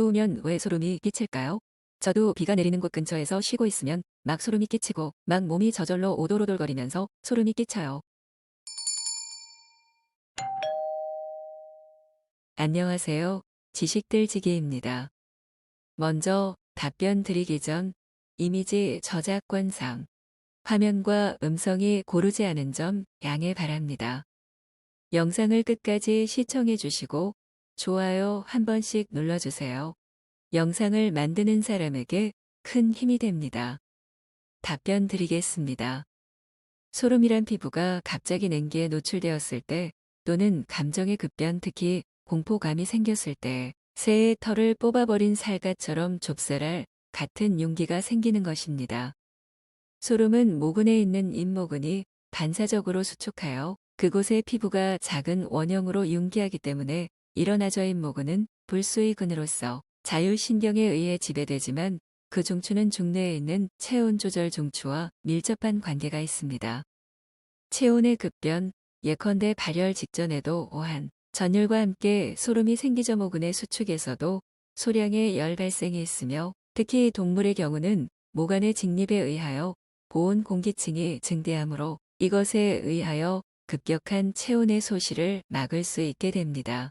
추우면 왜 소름이 끼칠까요? 저도 비가 내리는 곳 근처에서 쉬고 있으면 막 소름이 끼치고 막 몸이 저절로 오돌오돌거리면서 소름이 끼쳐요. 안녕하세요. 지식들지기입니다. 먼저 답변 드리기 전 이미지 저작권상 화면과 음성이 고르지 않은 점 양해 바랍니다. 영상을 끝까지 시청해 주시고 좋아요 한 번씩 눌러주세요. 영상을 만드는 사람에게 큰 힘이 됩니다. 답변 드리겠습니다. 소름이란 피부가 갑자기 냉기에 노출되었을 때 또는 감정의 급변 특히 공포감이 생겼을 때 새의 털을 뽑아버린 살갗처럼 좁쌀알 같은 용기가 생기는 것입니다. 소름은 모근에 있는 잇모근이 반사적으로 수축하여 그곳의 피부가 작은 원형으로 융기하기 때문에 일어나져 잇모근은 불수의 근으로서 자율신경에 의해 지배되지만 그 중추는 중뇌에 있는 체온 조절 중추와 밀접한 관계가 있습니다. 체온의 급변, 예컨대 발열 직전에도 오한, 전율과 함께 소름이 생기저 모근의 수축에서도 소량의 열 발생이 있으며 특히 동물의 경우는 모관의 직립에 의하여 보온 공기층이 증대하므로 이것에 의하여 급격한 체온의 소실을 막을 수 있게 됩니다.